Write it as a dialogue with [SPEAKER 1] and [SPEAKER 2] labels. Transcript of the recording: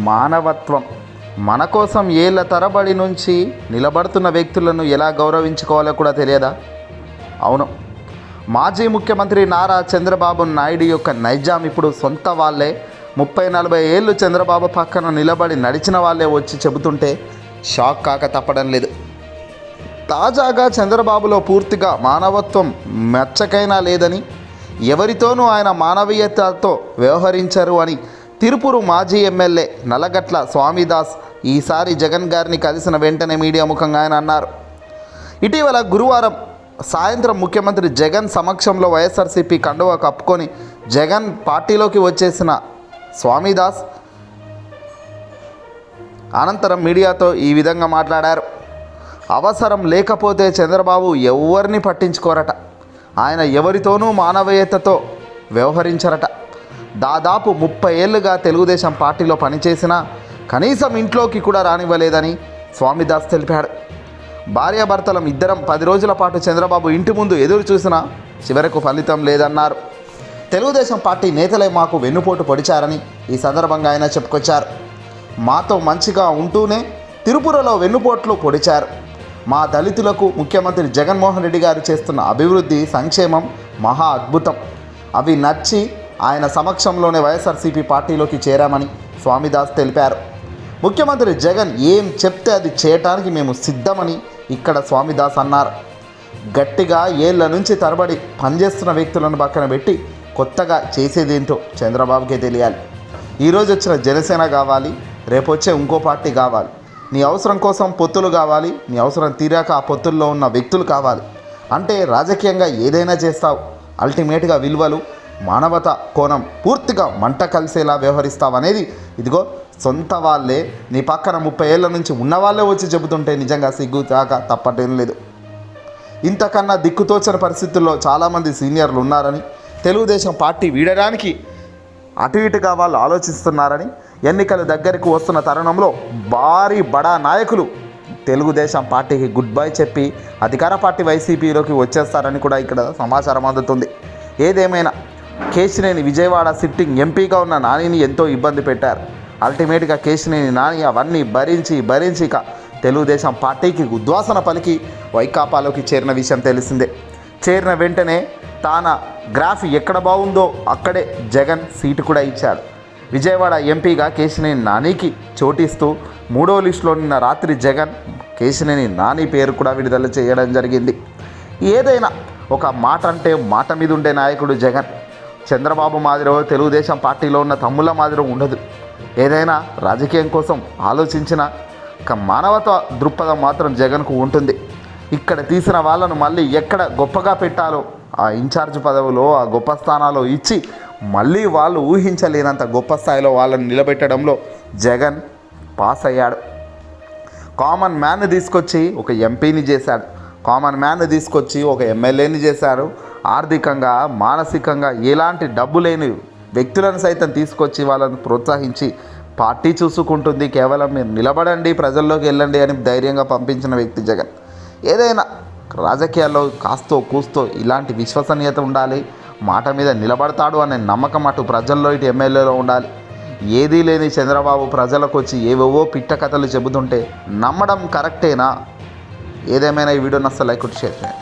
[SPEAKER 1] మానవత్వం. మన కోసం ఏళ్ళ తరబడి నుంచి నిలబడుతున్న వ్యక్తులను ఎలా గౌరవించుకోవాలో కూడా తెలియదా? అవును. మాజీ ముఖ్యమంత్రి నారా చంద్రబాబు నాయుడు యొక్క నైజాం ఇప్పుడు సొంత వాళ్ళే. ముప్పై నలభై ఏళ్ళు చంద్రబాబు పక్కన నిలబడి నడిచిన వాళ్ళే వచ్చి చెబుతుంటే షాక్ కాక తప్పడం లేదు. తాజాగా చంద్రబాబులో పూర్తిగా మానవత్వం మెచ్చకైనా లేదని ఎవరితోనూ ఆయన మానవీయతతో వ్యవహరించరు అని తిరుపురు మాజీ ఎమ్మెల్యే నల్లగట్ల స్వామిదాస్ ఈసారి జగన్ గారిని కలిసిన వెంటనే మీడియా ముఖంగా ఆయన అన్నారు. ఇటీవల గురువారం సాయంత్రం ముఖ్యమంత్రి జగన్ సమక్షంలో వైఎస్ఆర్సీపీ కండువా కప్పుకొని జగన్ పార్టీలోకి వచ్చేసిన స్వామిదాస్ అనంతరం మీడియాతో ఈ విధంగా మాట్లాడారు. అవసరం లేకపోతే చంద్రబాబు ఎవరిని పట్టించుకోరట. ఆయన ఎవరితోనూ మానవీయతతో వ్యవహరించరట. దాదాపు ముప్పై ఏళ్ళుగా తెలుగుదేశం పార్టీలో పనిచేసిన కనీసం ఇంట్లోకి కూడా రానివ్వలేదని స్వామిదాస్ తెలిపాడు. భార్యాభర్తలం ఇద్దరం పది రోజుల పాటు చంద్రబాబు ఇంటి ముందు ఎదురు చూసినా చివరకు ఫలితం లేదన్నారు. తెలుగుదేశం పార్టీ నేతలే మాకు వెన్నుపోటు పొడిచారని ఈ సందర్భంగా ఆయన చెప్పుకొచ్చారు. మాతో మంచిగా ఉంటూనే తిరుపురలో వెన్నుపోట్లు పొడిచారు. మా దళితులకు ముఖ్యమంత్రి జగన్మోహన్ రెడ్డి గారు చేస్తున్న అభివృద్ధి సంక్షేమం మహా అద్భుతం. అవి నచ్చి ఆయన సమక్షంలోనే వైఎస్ఆర్సీపీ పార్టీలోకి చేరామని స్వామిదాస్ తెలిపారు. ముఖ్యమంత్రి జగన్ ఏం చెప్తే అది చేయటానికి మేము సిద్ధమని ఇక్కడ స్వామిదాస్ అన్నారు. గట్టిగా ఏళ్ళ నుంచి తరబడి పనిచేస్తున్న వ్యక్తులను పక్కన పెట్టి కొత్తగా చేసేదేంటో చంద్రబాబుకే తెలియాలి. ఈరోజు వచ్చిన జనసేన కావాలి రేపు వచ్చే ఇంకో పార్టీ కావాలి. నీ అవసరం కోసం పొత్తులు కావాలి నీ అవసరం తీరాక ఆ పొత్తుల్లో ఉన్న వ్యక్తులు కావాలి. అంటే రాజకీయంగా ఏదైనా చేస్తావు అల్టిమేట్గా విలువలు మానవత కోణం పూర్తిగా మంట కలిసేలా వ్యవహరిస్తావనేది. ఇదిగో సొంత వాళ్ళే నీ పక్కన ముప్పై ఏళ్ళ నుంచి ఉన్న వాళ్ళే వచ్చి చెబుతుంటే నిజంగా సిగ్గు తాక తప్పటం లేదు. ఇంతకన్నా దిక్కుతోచని పరిస్థితుల్లో చాలామంది సీనియర్లు ఉన్నారని తెలుగుదేశం పార్టీ వీడడానికి అటు ఇటుగా వాళ్ళు ఆలోచిస్తున్నారని ఎన్నికలు దగ్గరికి వస్తున్న తరుణంలో భారీ బడా నాయకులు తెలుగుదేశం పార్టీకి గుడ్ బై చెప్పి అధికార పార్టీ వైసీపీలోకి వచ్చేస్తారని కూడా ఇక్కడ సమాచారం అందుతుంది. ఏదేమైనా కేశినేని విజయవాడ సిట్టింగ్ ఎంపీగా ఉన్న నానిని ఎంతో ఇబ్బంది పెట్టారు. అల్టిమేట్గా కేశినేని నాని అవన్నీ భరించి భరించి ఇక తెలుగుదేశం పార్టీకి ఉద్వాసన పలికి వైకాపాలోకి చేరిన విషయం తెలిసిందే. చేరిన వెంటనే తాన గ్రాఫ్ ఎక్కడ బాగుందో అక్కడే జగన్ సీటు కూడా ఇచ్చాడు. విజయవాడ ఎంపీగా కేశినేని నానికి చోటిస్తూ మూడో లిస్టులో నిన్న రాత్రి జగన్ కేశినేని నాని పేరు కూడా విడుదల చేయడం జరిగింది. ఏదైనా ఒక మాట అంటే మాట మీద ఉండే నాయకుడు జగన్. చంద్రబాబు మాదిరో తెలుగుదేశం పార్టీలో ఉన్న తమ్ముళ్ళ మాదిరో ఉండదు. ఏదైనా రాజకీయం కోసం ఆలోచించిన ఒక మానవత దృక్పథం మాత్రం జగన్కు ఉంటుంది. ఇక్కడ తీసిన వాళ్ళను మళ్ళీ ఎక్కడ గొప్పగా పెట్టాలో ఆ ఇన్ఛార్జ్ పదవిలో ఆ గొప్ప స్థానాలు ఇచ్చి మళ్ళీ వాళ్ళు ఊహించలేనంత గొప్ప స్థాయిలో వాళ్ళని నిలబెట్టడంలో జగన్ పాస్ అయ్యాడు. కామన్ మ్యాన్ తీసుకొచ్చి ఒక ఎంపీని చేశాడు. కామన్ మ్యాన్ తీసుకొచ్చి ఒక ఎమ్మెల్యేని చేశారు. ఆర్థికంగా మానసికంగా ఎలాంటి డబ్బు లేని వ్యక్తులను సైతం తీసుకొచ్చి వాళ్ళని ప్రోత్సహించి పార్టీ చూసుకుంటుంది. కేవలం మీరు నిలబడండి ప్రజల్లోకి వెళ్ళండి అని ధైర్యంగా పంపించిన వ్యక్తి జగన్. ఏదైనా రాజకీయాల్లో కాస్తో కూస్తో ఇలాంటి విశ్వసనీయత ఉండాలి. మాట మీద నిలబడతాడు అనే నమ్మకం అటు ప్రజల్లో ఇటు ఎమ్మెల్యేలో ఉండాలి. ఏదీ లేని చంద్రబాబు ప్రజలకు వచ్చి ఏవేవో పిట్ట కథలు చెబుతుంటే నమ్మడం కరెక్టేనా? ఏదేమైనా ఈ వీడియో నచ్చ లైక్ షేర్ చేయండి.